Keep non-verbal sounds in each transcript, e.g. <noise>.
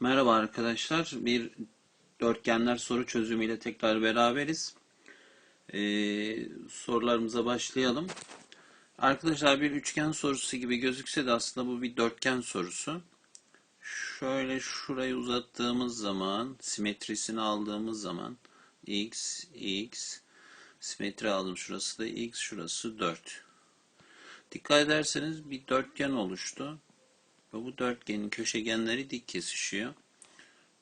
Merhaba arkadaşlar. Bir dörtgenler soru çözümüyle tekrar beraberiz. Ee, sorularımıza başlayalım. Arkadaşlar bir üçgen sorusu gibi gözükse de aslında bu bir dörtgen sorusu. Şöyle şurayı uzattığımız zaman, simetrisini aldığımız zaman x, x, simetri aldım. Şurası da x, şurası 4. Dikkat ederseniz bir dörtgen oluştu. Ve bu dörtgenin köşegenleri dik kesişiyor.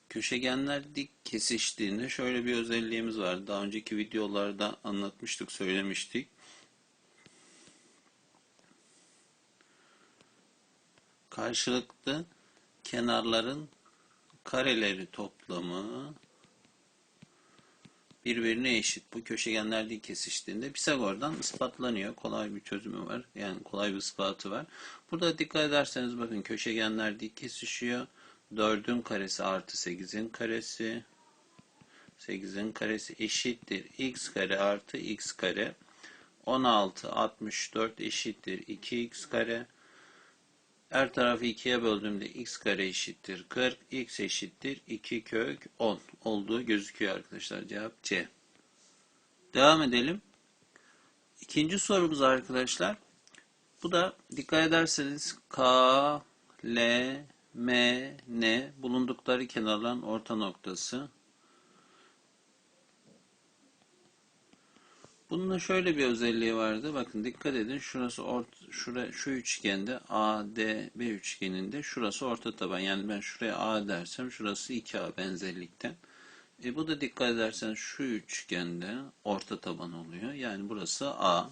Köşegenler dik kesiştiğinde şöyle bir özelliğimiz var. Daha önceki videolarda anlatmıştık, söylemiştik. Karşılıklı kenarların kareleri toplamı birbirine eşit. Bu köşegenler dik kesiştiğinde Pisagor'dan ispatlanıyor. Kolay bir çözümü var. Yani kolay bir ispatı var. Burada dikkat ederseniz bakın köşegenler dik kesişiyor. 4'ün karesi artı 8'in karesi. 8'in karesi eşittir. x kare artı x kare. 16, 64 eşittir 2x kare. Her tarafı 2'ye böldüğümde x kare eşittir 40, x eşittir 2 kök 10 olduğu gözüküyor arkadaşlar. Cevap C. Devam edelim. İkinci sorumuz arkadaşlar. Bu da dikkat ederseniz K, L, M, N bulundukları kenarların orta noktası. Bunun da şöyle bir özelliği vardı. Bakın dikkat edin. Şurası ort şura şu üçgende ADB üçgeninde şurası orta taban. Yani ben şuraya A dersem şurası 2A benzerlikten. E bu da dikkat edersen şu üçgende orta taban oluyor. Yani burası A.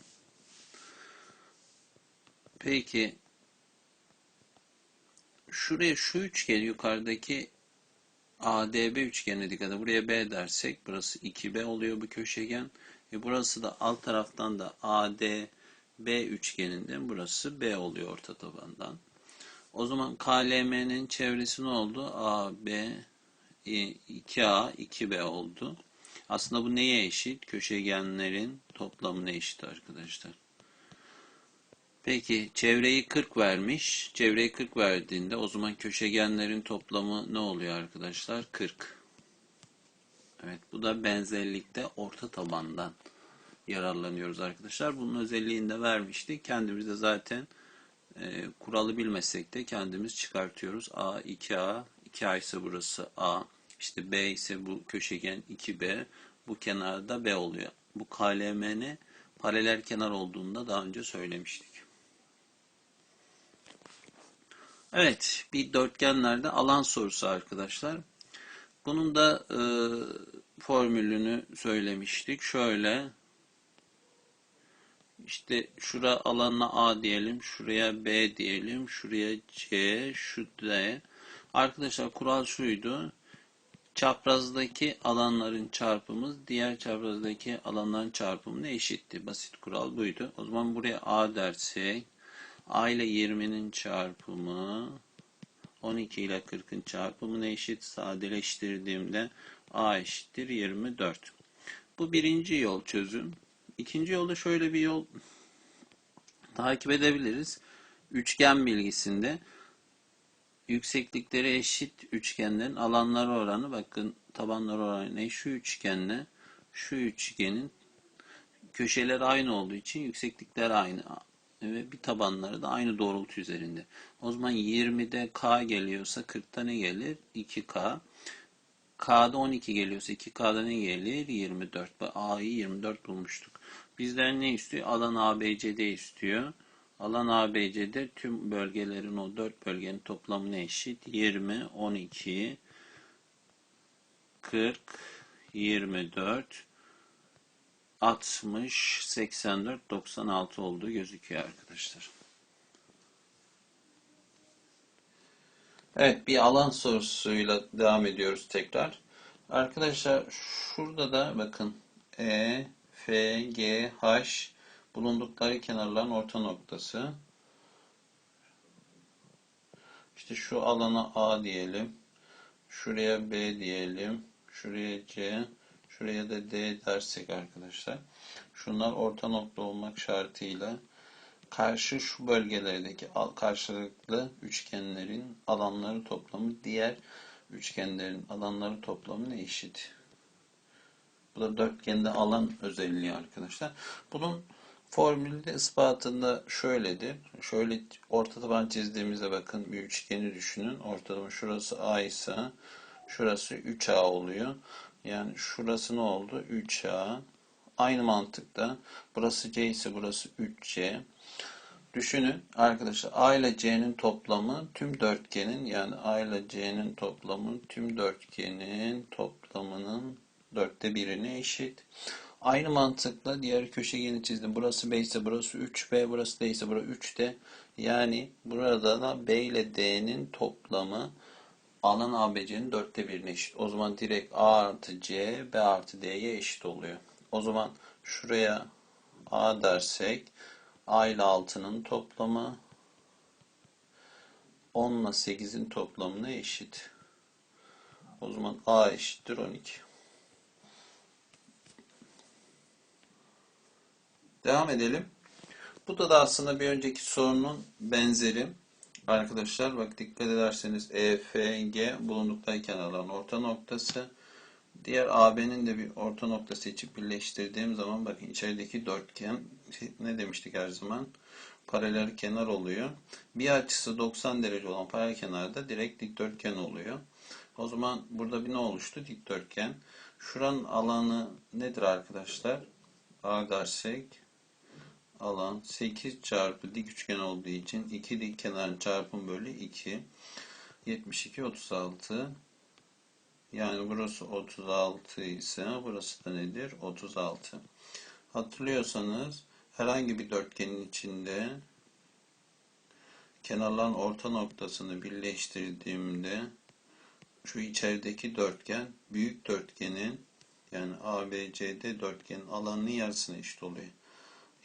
Peki şuraya şu üçgen yukarıdaki ADB üçgenine dikkat edin. Buraya B dersek burası 2B oluyor bu köşegen. E burası da alt taraftan da ADB üçgeninden burası B oluyor orta tabandan. O zaman KLM'nin çevresi ne oldu? AB 2A 2B oldu. Aslında bu neye eşit? Köşegenlerin toplamına eşit arkadaşlar. Peki çevreyi 40 vermiş. Çevreyi 40 verdiğinde o zaman köşegenlerin toplamı ne oluyor arkadaşlar? 40. Evet bu da benzerlikte orta tabandan yararlanıyoruz arkadaşlar. Bunun özelliğini de vermiştik. Kendimiz de zaten e, kuralı bilmesek de kendimiz çıkartıyoruz. A 2A, 2A ise burası A. İşte B ise bu köşegen 2B. Bu kenarda B oluyor. Bu KLMN paralel kenar olduğunda daha önce söylemiştik. Evet, bir dörtgenlerde alan sorusu arkadaşlar. Bunun da e, formülünü söylemiştik. Şöyle işte şura alanına A diyelim, şuraya B diyelim, şuraya C, şu D. Arkadaşlar kural şuydu. Çaprazdaki alanların çarpımı diğer çaprazdaki alanların çarpımına eşitti. Basit kural buydu. O zaman buraya A dersek A ile 20'nin çarpımı 12 ile 40'ın çarpımına eşit. Sadeleştirdiğimde A eşittir 24. Bu birinci yol çözüm. İkinci yolda şöyle bir yol takip edebiliriz. Üçgen bilgisinde yükseklikleri eşit üçgenlerin alanları oranı bakın tabanları oranı ne? Şu üçgenle şu üçgenin köşeleri aynı olduğu için yükseklikler aynı ve bir tabanları da aynı doğrultu üzerinde. O zaman 20'de K geliyorsa 40'ta ne gelir? 2K. K'da 12 geliyorsa 2K'da ne gelir? 24. A'yı 24 bulmuştuk. Bizden ne istiyor? Alan ABCD istiyor. Alan ABC'de tüm bölgelerin o 4 bölgenin toplamına eşit. 20, 12, 40, 24, 60, 84, 96 olduğu gözüküyor arkadaşlar. Evet bir alan sorusuyla devam ediyoruz tekrar. Arkadaşlar şurada da bakın E, F, G, H bulundukları kenarların orta noktası. İşte şu alana A diyelim. Şuraya B diyelim. Şuraya C. Şuraya da D dersek arkadaşlar. Şunlar orta nokta olmak şartıyla karşı şu bölgelerdeki karşılıklı üçgenlerin alanları toplamı diğer üçgenlerin alanları toplamına eşit. Bu da dörtgende alan özelliği arkadaşlar. Bunun formülü de ispatında şöyledir. Şöyle orta taban çizdiğimizde bakın bir üçgeni düşünün. Orta taban şurası A ise şurası 3A oluyor. Yani şurası ne oldu? 3A. Aynı mantıkta burası C ise burası 3C. Düşünün arkadaşlar A ile C'nin toplamı tüm dörtgenin yani A ile C'nin toplamı tüm dörtgenin toplamının dörtte birine eşit. Aynı mantıkla diğer köşegeni çizdim. Burası B ise burası 3B, burası D ise burası 3D. Yani burada da B ile D'nin toplamı alan ABC'nin dörtte birine eşit. O zaman direkt A artı C, B artı D'ye eşit oluyor. O zaman şuraya A dersek A ile 6'nın toplamı 10 ile 8'in toplamına eşit. O zaman A eşittir 12. Devam edelim. Bu da, da aslında bir önceki sorunun benzeri. Arkadaşlar bak dikkat ederseniz EFG bulundukları kenarların orta noktası. Diğer AB'nin de bir orta nokta seçip birleştirdiğim zaman bakın içerideki dörtgen ne demiştik her zaman? Paralel kenar oluyor. Bir açısı 90 derece olan paralel kenarda direkt dikdörtgen oluyor. O zaman burada bir ne oluştu? Dikdörtgen. Şuranın alanı nedir arkadaşlar? A dersek alan 8 çarpı dik üçgen olduğu için 2 dik kenarın çarpım bölü 2 72 36 yani burası 36 ise burası da nedir? 36. Hatırlıyorsanız herhangi bir dörtgenin içinde kenarların orta noktasını birleştirdiğimde şu içerideki dörtgen büyük dörtgenin yani ABCD dörtgenin alanının yarısına eşit oluyor.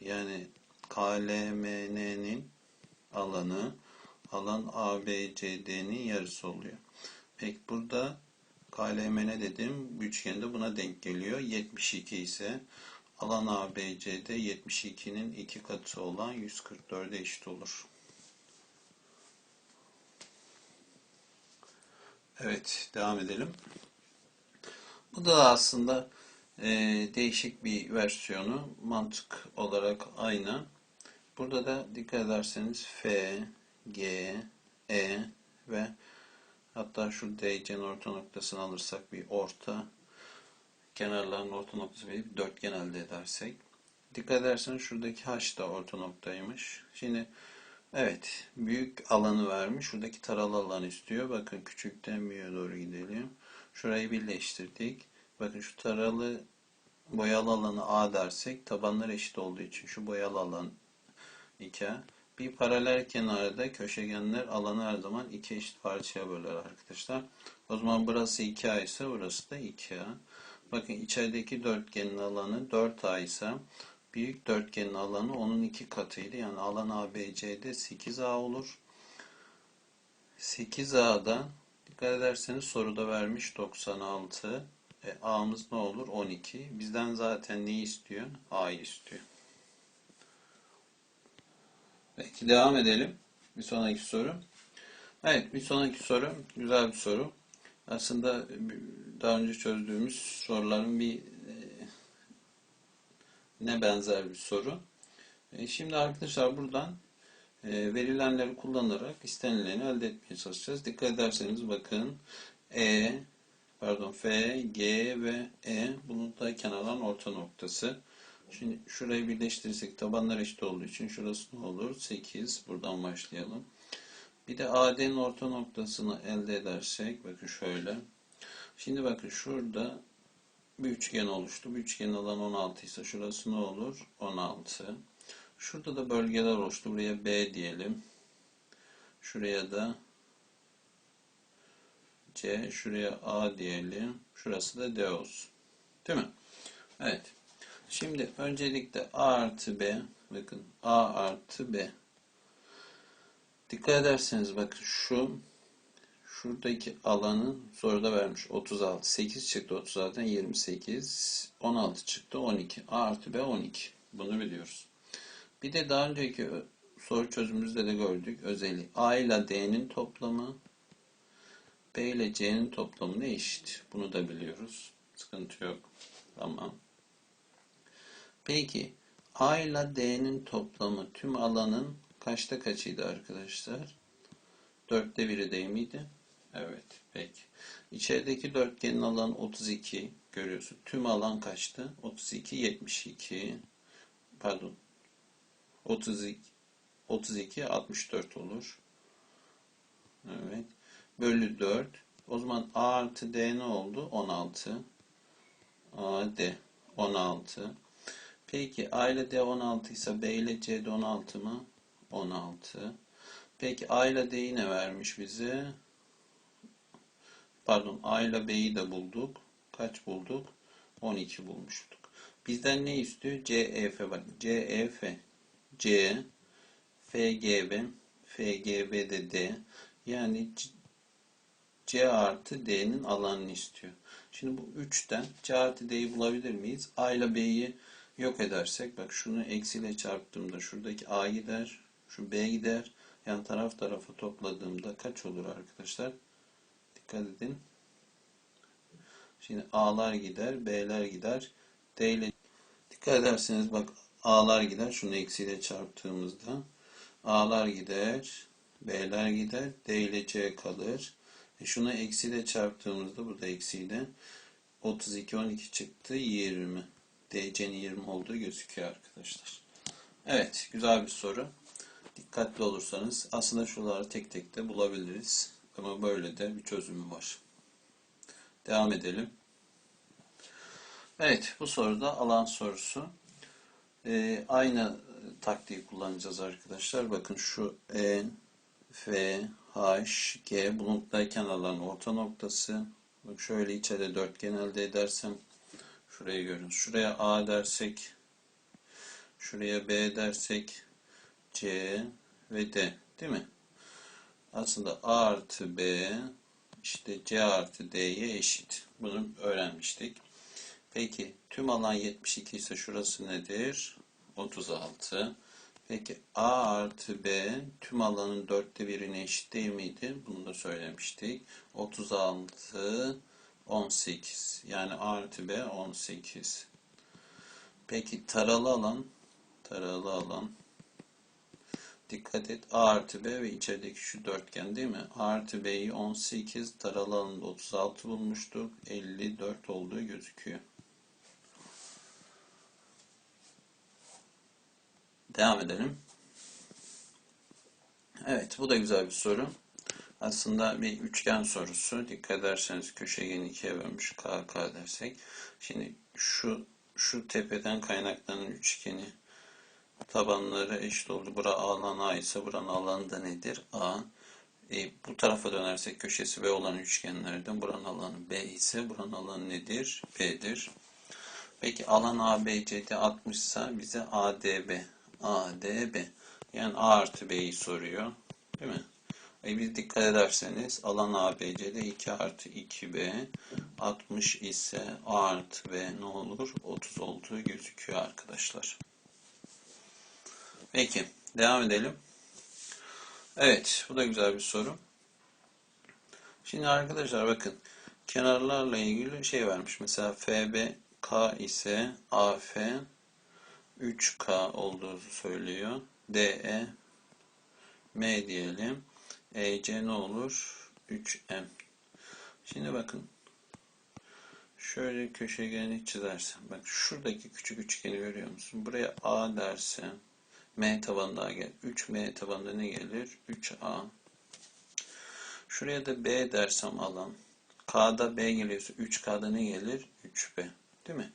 Yani KLMN'nin alanı alan ABCD'nin yarısı oluyor. Peki burada KLMN dedim üçgende buna denk geliyor. 72 ise alan ABCD 72'nin iki katı olan 144'e eşit olur. Evet devam edelim. Bu da aslında e, değişik bir versiyonu. Mantık olarak aynı. Burada da dikkat ederseniz F, G, E ve hatta şu DC'nin orta noktasını alırsak bir orta kenarların orta noktası bir dörtgen elde edersek. Dikkat ederseniz şuradaki H da orta noktaymış. Şimdi evet büyük alanı vermiş. Şuradaki taralı alan istiyor. Bakın küçükten büyüğe doğru gidelim. Şurayı birleştirdik. Bakın şu taralı boyalı alanı A dersek tabanlar eşit olduğu için şu boyalı alan 2A. Bir paralel kenarda köşegenler alanı her zaman iki eşit parçaya böler arkadaşlar. O zaman burası 2A ise burası da 2A. Bakın içerideki dörtgenin alanı 4A ise büyük dörtgenin alanı onun iki katıydı. Yani alan ABC'de 8A olur. 8A'da dikkat ederseniz soruda vermiş 96. E, A'mız ne olur? 12. Bizden zaten neyi istiyor? A'yı istiyor. Peki devam edelim. Bir sonraki soru. Evet bir sonraki soru güzel bir soru. Aslında daha önce çözdüğümüz soruların bir e, ne benzer bir soru. E, şimdi arkadaşlar buradan e, verilenleri kullanarak istenileni elde etmeye çalışacağız. Dikkat ederseniz bakın E, pardon F, G ve E bunun da kenarların orta noktası. Şimdi şurayı birleştirirsek tabanlar eşit olduğu için şurası ne olur? 8. Buradan başlayalım. Bir de AD'nin orta noktasını elde edersek bakın şöyle. Şimdi bakın şurada bir üçgen oluştu. Bu üçgenin alanı 16 ise şurası ne olur? 16. Şurada da bölgeler oluştu. Buraya B diyelim. Şuraya da C, şuraya A diyelim. Şurası da D olsun. Değil mi? Evet. Şimdi öncelikle A artı B, bakın A artı B. Dikkat ederseniz bakın şu, şuradaki alanın soruda vermiş 36. 8 çıktı 36'dan 28. 16 çıktı 12. A artı B 12. Bunu biliyoruz. Bir de daha önceki soru çözümümüzde de gördük özelliği. A ile D'nin toplamı B ile C'nin toplamı ne eşit? Bunu da biliyoruz. Sıkıntı yok. Tamam. Peki A ile D'nin toplamı tüm alanın kaçta kaçıydı arkadaşlar? Dörtte biri değil miydi? Evet. Peki. İçerideki dörtgenin alanı 32 görüyorsun. Tüm alan kaçtı? 32, 72. Pardon. 32, 32, 64 olur. Evet. Bölü 4. O zaman A artı D ne oldu? 16. A, D. 16. Peki A ile D 16 ise B ile C de 16 mı? 16. Peki A ile D'yi ne vermiş bize? Pardon A ile B'yi de bulduk. Kaç bulduk? 12 bulmuştuk. Bizden ne istiyor? CEF bak. CEF. C FGB FGB de D. Yani C artı D'nin alanını istiyor. Şimdi bu 3'ten C artı D'yi bulabilir miyiz? A ile B'yi yok edersek bak şunu eksiyle çarptığımda şuradaki A gider, şu B gider. Yan taraf tarafa topladığımda kaç olur arkadaşlar? Dikkat edin. Şimdi A'lar gider, B'ler gider. D ile dikkat ederseniz bak A'lar gider. Şunu eksiyle çarptığımızda A'lar gider, B'ler gider, D ile C kalır. E şunu eksiyle çarptığımızda burada eksiyle 32 12 çıktı 20. DC'nin 20 olduğu gözüküyor arkadaşlar. Evet, güzel bir soru. Dikkatli olursanız aslında şuraları tek tek de bulabiliriz. Ama böyle de bir çözümü var. Devam edelim. Evet, bu soruda alan sorusu. Ee, aynı taktiği kullanacağız arkadaşlar. Bakın şu E, F, H, G bulunttayken alan orta noktası. Bak şöyle içeride dörtgen elde edersem şurayı görün. Şuraya A dersek, şuraya B dersek C ve D değil mi? Aslında A artı B işte C artı D'ye eşit. Bunu öğrenmiştik. Peki tüm alan 72 ise şurası nedir? 36. Peki A artı B tüm alanın dörtte birine eşit değil miydi? Bunu da söylemiştik. 36, 18. Yani A artı B 18. Peki taralı alan, taralı alan Dikkat et. A artı B ve içerideki şu dörtgen değil mi? A artı B'yi 18, taralı alanında 36 bulmuştuk. 54 olduğu gözüküyor. Devam edelim. Evet, bu da güzel bir soru. Aslında bir üçgen sorusu. Dikkat ederseniz köşegeni ikiye bölmüş KK dersek. Şimdi şu şu tepeden kaynaklanan üçgeni tabanları eşit oldu. Bura alan A ise buranın alanı da nedir? A. E, bu tarafa dönersek köşesi B olan üçgenlerden buranın alanı B ise buranın alanı nedir? B'dir. Peki alan ABCD 60 ise bize ADB ADB yani A artı B'yi soruyor. Değil mi? E biz dikkat ederseniz alan ABC'de 2 artı 2B 60 ise A artı B ne olur? 30 olduğu gözüküyor arkadaşlar. Peki devam edelim. Evet bu da güzel bir soru. Şimdi arkadaşlar bakın kenarlarla ilgili şey vermiş. Mesela FB K ise AF 3K olduğunu söylüyor. DE M diyelim. EC ne olur? 3M. Şimdi bakın. Şöyle köşegeni çizersem. Bak şuradaki küçük üçgeni görüyor musun? Buraya A dersem M tabanına gel. 3M tabanında ne gelir? 3A. Şuraya da B dersem alan. K'da B geliyorsa 3K'da ne gelir? 3B. Değil mi?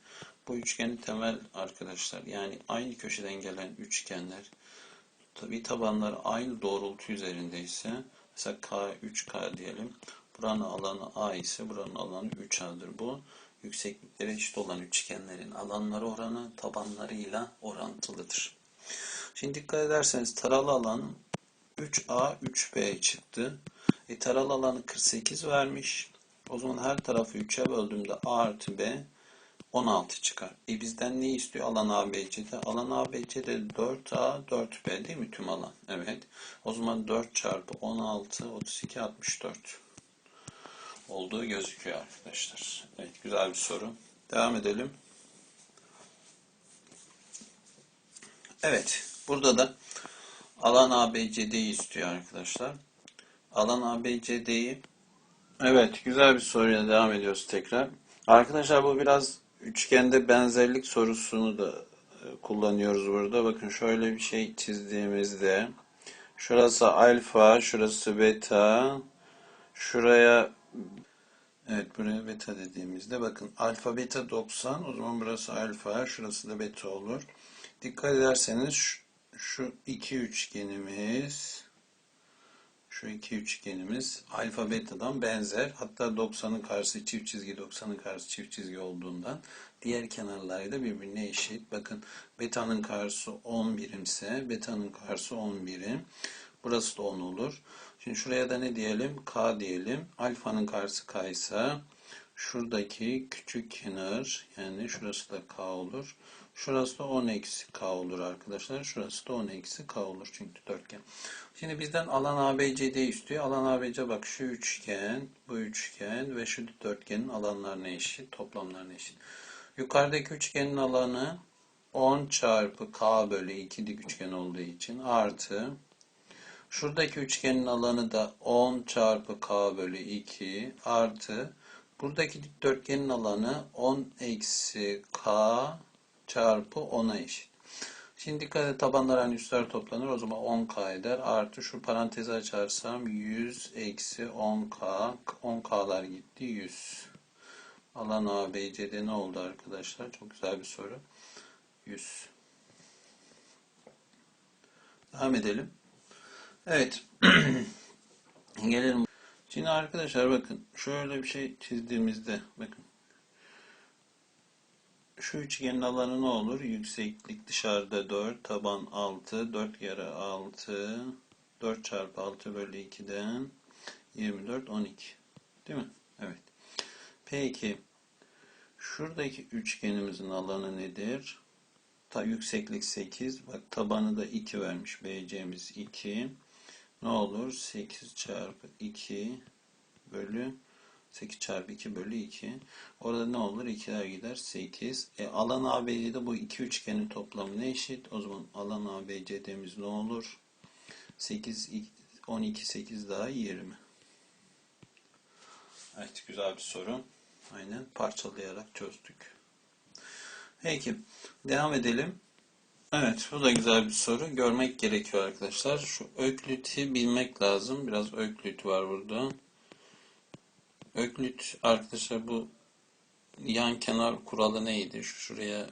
Bu üçgenin temel arkadaşlar. Yani aynı köşeden gelen üçgenler tabi tabanları aynı doğrultu üzerindeyse mesela K 3K diyelim. Buranın alanı A ise buranın alanı 3A'dır. Bu yükseklikleri eşit olan üçgenlerin alanları oranı tabanlarıyla orantılıdır. Şimdi dikkat ederseniz taralı alan 3A 3B çıktı. E, taralı alanı 48 vermiş. O zaman her tarafı 3'e böldüğümde A artı B 16 çıkar. E bizden ne istiyor alan ABC'de? Alan ABC'de 4A, 4B değil mi tüm alan? Evet. O zaman 4 çarpı 16, 32, 64. olduğu gözüküyor arkadaşlar. Evet güzel bir soru. Devam edelim. Evet burada da alan ABCD'yi istiyor arkadaşlar. Alan ABCD'yi Evet güzel bir soruyla devam ediyoruz tekrar. Arkadaşlar bu biraz üçgende benzerlik sorusunu da e, kullanıyoruz burada. Bakın şöyle bir şey çizdiğimizde şurası alfa, şurası beta, şuraya Evet buraya beta dediğimizde bakın alfa beta 90 o zaman burası alfa şurası da beta olur. Dikkat ederseniz şu, şu iki üçgenimiz şu iki üçgenimiz alfa beta'dan benzer. Hatta 90'ın karşısı çift çizgi 90'ın karşısı çift çizgi olduğundan diğer kenarları da birbirine eşit. Bakın beta'nın karşısı 10 birimse beta'nın karşısı 10 birim. Burası da 10 olur. Şimdi şuraya da ne diyelim? K diyelim. Alfanın karşısı K ise şuradaki küçük kenar yani şurası da K olur. Şurası da 10 eksi K olur arkadaşlar. Şurası da 10 eksi K olur çünkü dörtgen. Şimdi bizden alan ABCD istiyor. Alan ABC bak şu üçgen, bu üçgen ve şu dörtgenin alanlarına eşit, toplamlarına eşit. Yukarıdaki üçgenin alanı 10 çarpı K bölü 2 dik üçgen olduğu için artı Şuradaki üçgenin alanı da 10 çarpı k bölü 2 artı buradaki dikdörtgenin alanı 10 eksi k çarpı 10'a eşit. Şimdi dikkat et tabanlar hani üstler toplanır o zaman 10k eder. Artı şu parantezi açarsam 100 eksi 10k 10k'lar gitti 100. Alan ABC'de ne oldu arkadaşlar? Çok güzel bir soru. 100. Devam edelim. Evet. <clears throat> Gelelim. Şimdi arkadaşlar bakın şöyle bir şey çizdiğimizde bakın şu üçgenin alanı ne olur? Yükseklik dışarıda 4, taban 6, 4 yarı 6, 4 çarpı 6 bölü 2'den 24, 12. Değil mi? Evet. Peki şuradaki üçgenimizin alanı nedir? Ta yükseklik 8. Bak tabanı da 2 vermiş. BC'miz 2 ne olur? 8 çarpı 2 bölü 8 çarpı 2 bölü 2. Orada ne olur? 2'ler gider. 8. E, alan ABC'de bu iki üçgenin toplamı ne eşit? O zaman alan ABC'demiz ne olur? 8, 12, 8 daha 20. Evet güzel bir soru. Aynen parçalayarak çözdük. Peki devam edelim. Evet, bu da güzel bir soru. Görmek gerekiyor arkadaşlar. Şu öklütü bilmek lazım. Biraz öklüt var burada. Öklüt arkadaşlar bu yan kenar kuralı neydi? Şuraya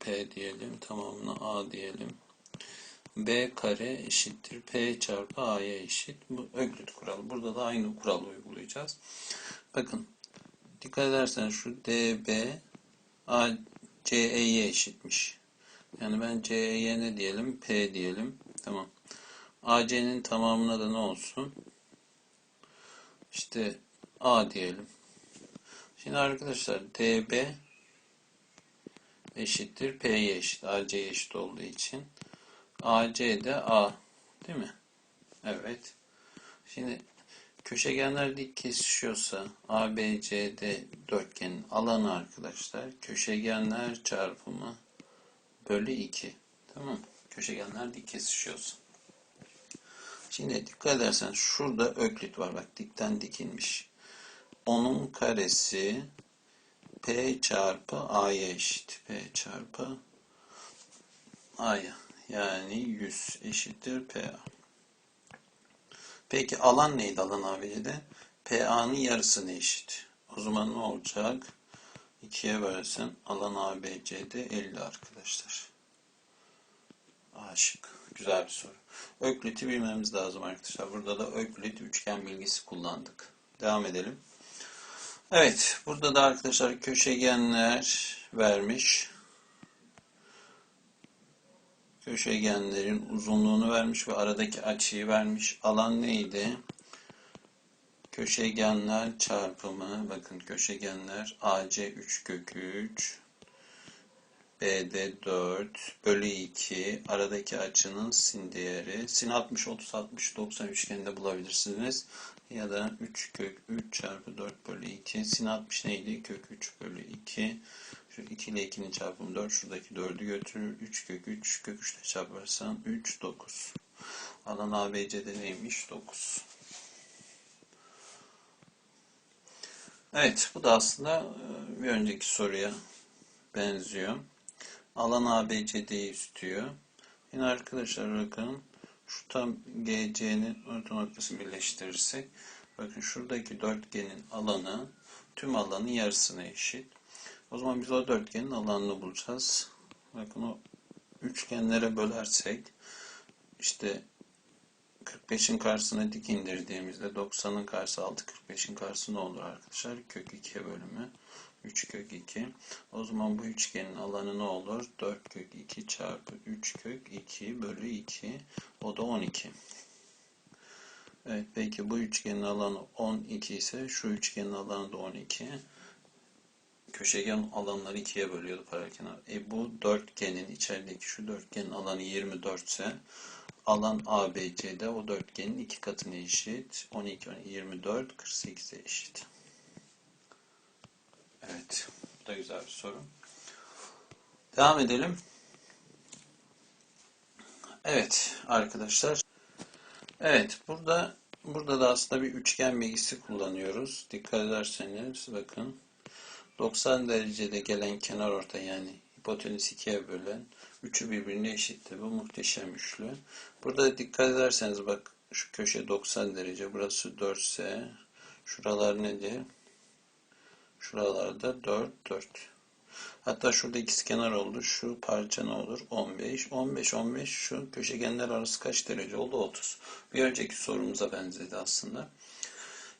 P diyelim. Tamamına A diyelim. B kare eşittir. P çarpı A'ya eşit. Bu öklüt kuralı. Burada da aynı kuralı uygulayacağız. Bakın. Dikkat ederseniz şu DB A CE'ye eşitmiş. Yani ben C'ye ne diyelim? P diyelim. Tamam. AC'nin tamamına da ne olsun? İşte A diyelim. Şimdi arkadaşlar DB eşittir P'ye eşit. AC'ye eşit olduğu için. AC de A. Değil mi? Evet. Şimdi köşegenler dik kesişiyorsa ABCD dörtgenin alanı arkadaşlar köşegenler çarpımı bölü 2. Tamam Köşegenler dik kesişiyorsa. Şimdi dikkat edersen şurada öklit var. Bak dikten dikilmiş. Onun karesi P çarpı A'ya eşit. P çarpı A'ya. Yani 100 eşittir PA. Peki alan neydi alan ABC'de? PA'nın yarısına eşit. O zaman ne olacak? 2'ye bölsen alan ABC'de 50 arkadaşlar. A şık. Güzel bir soru. Öklit'i bilmemiz lazım arkadaşlar. Burada da öklit üçgen bilgisi kullandık. Devam edelim. Evet. Burada da arkadaşlar köşegenler vermiş. Köşegenlerin uzunluğunu vermiş ve aradaki açıyı vermiş. Alan neydi? Köşegenler çarpımı, bakın köşegenler AC 3 kök 3, BD 4 bölü 2, aradaki açının sin değeri. Sin 60, 30, 60, 90 üçgeninde bulabilirsiniz. Ya da 3 kök 3 çarpı 4 bölü 2. Sin 60 neydi? Kök 3 bölü 2. Şu 2 ile 2'nin çarpımı 4. Şuradaki 4'ü götürür. 3 kök 3 kök 3 ile çarparsan 3 9. Alan ABC'de neymiş? 9. Evet bu da aslında e, bir önceki soruya benziyor. Alan ABCD'yi istiyor. Yine arkadaşlar bakın şu tam GC'nin orta noktası birleştirirsek bakın şuradaki dörtgenin alanı tüm alanın yarısına eşit. O zaman biz o dörtgenin alanını bulacağız. Bakın o üçgenlere bölersek işte 45'in karşısına dik indirdiğimizde 90'ın karşısı 6 45'in karşısı ne olur arkadaşlar? Kök 2'ye bölümü 3 kök 2. O zaman bu üçgenin alanı ne olur? 4 kök 2 çarpı 3 kök 2 bölü 2. O da 12. Evet peki bu üçgenin alanı 12 ise şu üçgenin alanı da 12. Köşegen alanları ikiye bölüyordu paralelkenar. E bu dörtgenin içerideki şu dörtgenin alanı 24 ise alan ABC'de o dörtgenin iki katına eşit. 12, 12 24, 48'e eşit. Evet. Bu da güzel bir soru. Devam edelim. Evet arkadaşlar. Evet burada burada da aslında bir üçgen bilgisi kullanıyoruz. Dikkat ederseniz bakın 90 derecede gelen kenar orta yani hipotenüs ikiye bölen üçü birbirine eşittir. Bu muhteşem üçlü. Burada dikkat ederseniz bak şu köşe 90 derece burası 4 ise şuralar nedir? Şuralarda 4, 4. Hatta şurada ikizkenar oldu. Şu parça ne olur? 15. 15, 15 şu köşegenler arası kaç derece oldu? 30. Bir önceki sorumuza benzedi aslında.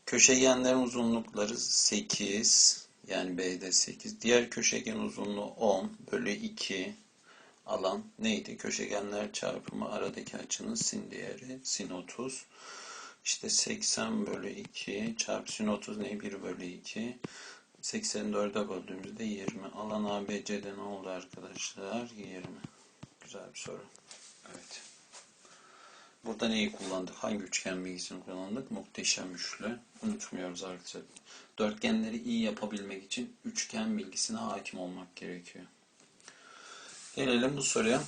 Köşegenlerin uzunlukları 8. Yani B'de 8. Diğer köşegen uzunluğu 10 bölü 2 alan neydi? Köşegenler çarpımı aradaki açının sin değeri sin 30. İşte 80 bölü 2 çarpı sin 30 ne? 1 bölü 2. 84'e böldüğümüzde 20. Alan ABC'de ne oldu arkadaşlar? 20. Güzel bir soru. Evet. Burada neyi kullandık? Hangi üçgen bilgisini kullandık? Muhteşem üçlü. Unutmuyoruz arkadaşlar. Dörtgenleri iyi yapabilmek için üçgen bilgisine hakim olmak gerekiyor. Gelelim bu soruya.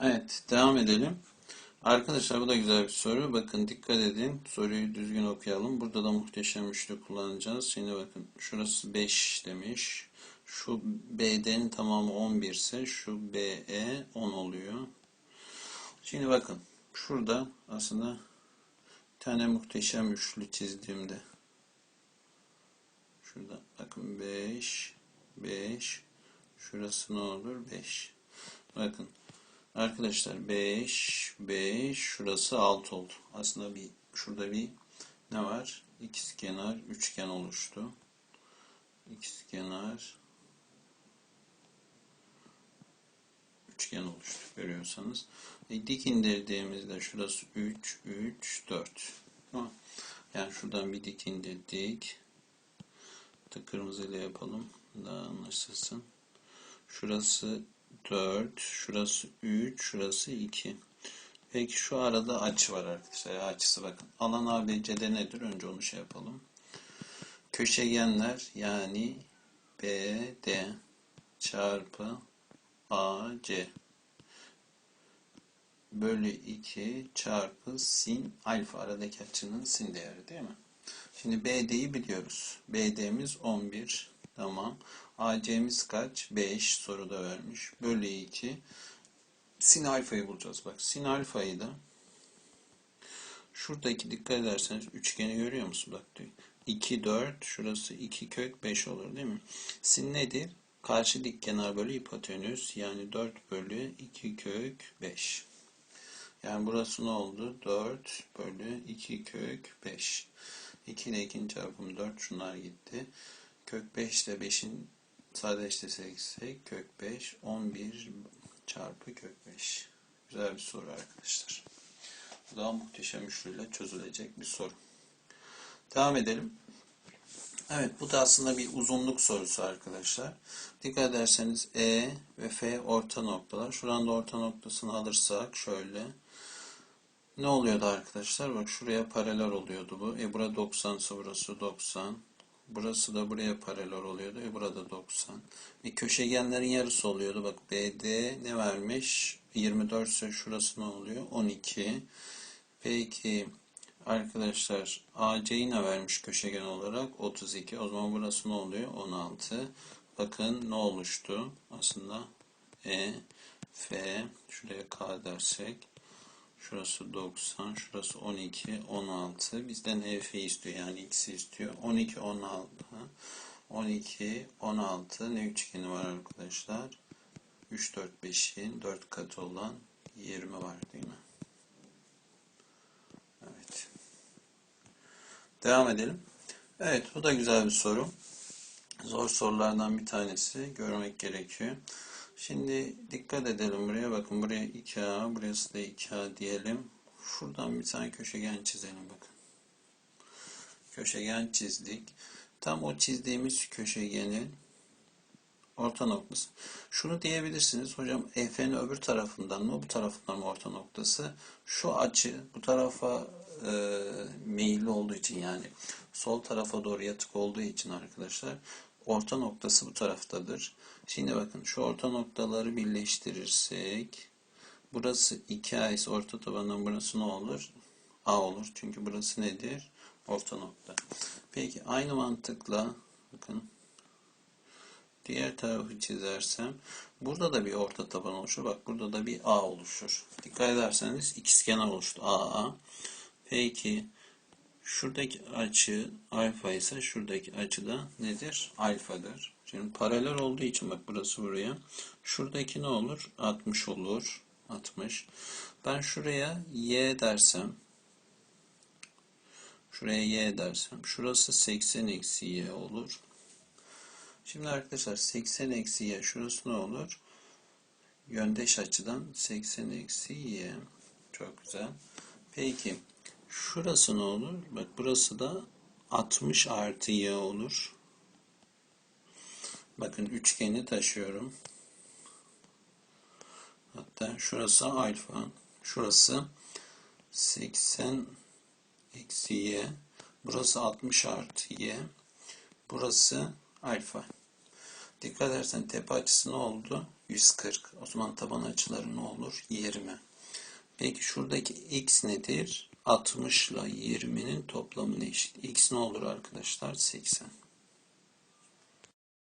Evet, devam edelim. Arkadaşlar bu da güzel bir soru. Bakın dikkat edin. Soruyu düzgün okuyalım. Burada da muhteşem üçlü kullanacağız. Şimdi bakın şurası 5 demiş. Şu BD'nin tamamı 11 ise şu BE 10 oluyor. Şimdi bakın şurada aslında tane muhteşem üçlü çizdiğimde şurada bakın 5 5 şurası ne olur 5 bakın Arkadaşlar 5, 5, şurası 6 oldu. Aslında bir şurada bir ne var? İkizkenar, üçgen oluştu. İkizkenar, üçgen oluştu görüyorsanız. E, dik indirdiğimizde şurası 3, 3, 4. Yani şuradan bir dik indirdik. Da kırmızıyla yapalım. Daha anlaşılsın. Şurası 4, şurası 3, şurası 2. Peki şu arada açı var arkadaşlar. Açısı bakın. Alan ABC'de nedir? Önce onu şey yapalım. Köşegenler yani BD çarpı AC bölü 2 çarpı sin alfa aradaki açının sin değeri değil mi? Şimdi BD'yi biliyoruz. BD'miz 11. Tamam. AC'miz kaç? 5 soruda vermiş. Bölü 2. Sin alfayı bulacağız. Bak sin alfayı da şuradaki dikkat ederseniz üçgeni görüyor musun? Bak diyor. 2, 4. Şurası 2 kök 5 olur değil mi? Sin nedir? Karşı dik kenar bölü hipotenüs. Yani 4 bölü 2 kök 5. Yani burası ne oldu? 4 bölü 2 kök 5. 2 ile 2'nin çarpımı 4. Şunlar gitti. Kök 5 ile 5'in sadeleştirsek kök 5 11 çarpı kök 5. Güzel bir soru arkadaşlar. Bu da muhteşem üçlüyle çözülecek bir soru. Devam edelim. Evet bu da aslında bir uzunluk sorusu arkadaşlar. Dikkat ederseniz E ve F orta noktalar. Şuran da orta noktasını alırsak şöyle. Ne oluyordu arkadaşlar? Bak şuraya paralel oluyordu bu. E bura 90 ise burası 90. Burası da buraya paralel oluyordu. E burada 90. E köşegenlerin yarısı oluyordu. Bak BD ne vermiş? 24 ise şurası ne oluyor? 12. Peki arkadaşlar AC'yi ne vermiş köşegen olarak? 32. O zaman burası ne oluyor? 16. Bakın ne oluştu? Aslında E, F, şuraya K dersek Şurası 90, şurası 12, 16. Bizden EF istiyor yani x'i istiyor. 12, 16. 12, 16. Ne üçgeni var arkadaşlar? 3, 4, 5'in 4 katı olan 20 var değil mi? Evet. Devam edelim. Evet bu da güzel bir soru. Zor sorulardan bir tanesi. Görmek gerekiyor. Şimdi dikkat edelim buraya. Bakın buraya 2A, burası da 2A diyelim. Şuradan bir tane köşegen çizelim bakın. Köşegen çizdik. Tam o çizdiğimiz köşegenin orta noktası. Şunu diyebilirsiniz. Hocam F'nin öbür tarafından mı bu tarafından mı orta noktası? Şu açı bu tarafa e, meyilli olduğu için yani sol tarafa doğru yatık olduğu için arkadaşlar orta noktası bu taraftadır. Şimdi bakın şu orta noktaları birleştirirsek burası 2A ise orta tabandan burası ne olur? A olur. Çünkü burası nedir? Orta nokta. Peki aynı mantıkla bakın diğer tarafı çizersem burada da bir orta taban oluşur. Bak burada da bir A oluşur. Dikkat ederseniz ikizkenar oluştu. A, A. Peki şuradaki açı alfa ise şuradaki açı da nedir? Alfadır. Şimdi paralel olduğu için bak burası buraya. Şuradaki ne olur? 60 olur. 60. Ben şuraya y dersem şuraya y dersem şurası 80 eksi y olur. Şimdi arkadaşlar 80 eksi y şurası ne olur? Yöndeş açıdan 80 eksi y. Çok güzel. Peki şurası ne olur? Bak burası da 60 artı y olur. Bakın üçgeni taşıyorum. Hatta şurası alfa. Şurası 80 eksi y. Burası 60 artı y. Burası alfa. Dikkat edersen tepe açısı ne oldu? 140. O zaman taban açıları ne olur? 20. Peki şuradaki x nedir? 60 ile 20'nin toplamına eşit. x ne olur arkadaşlar? 80.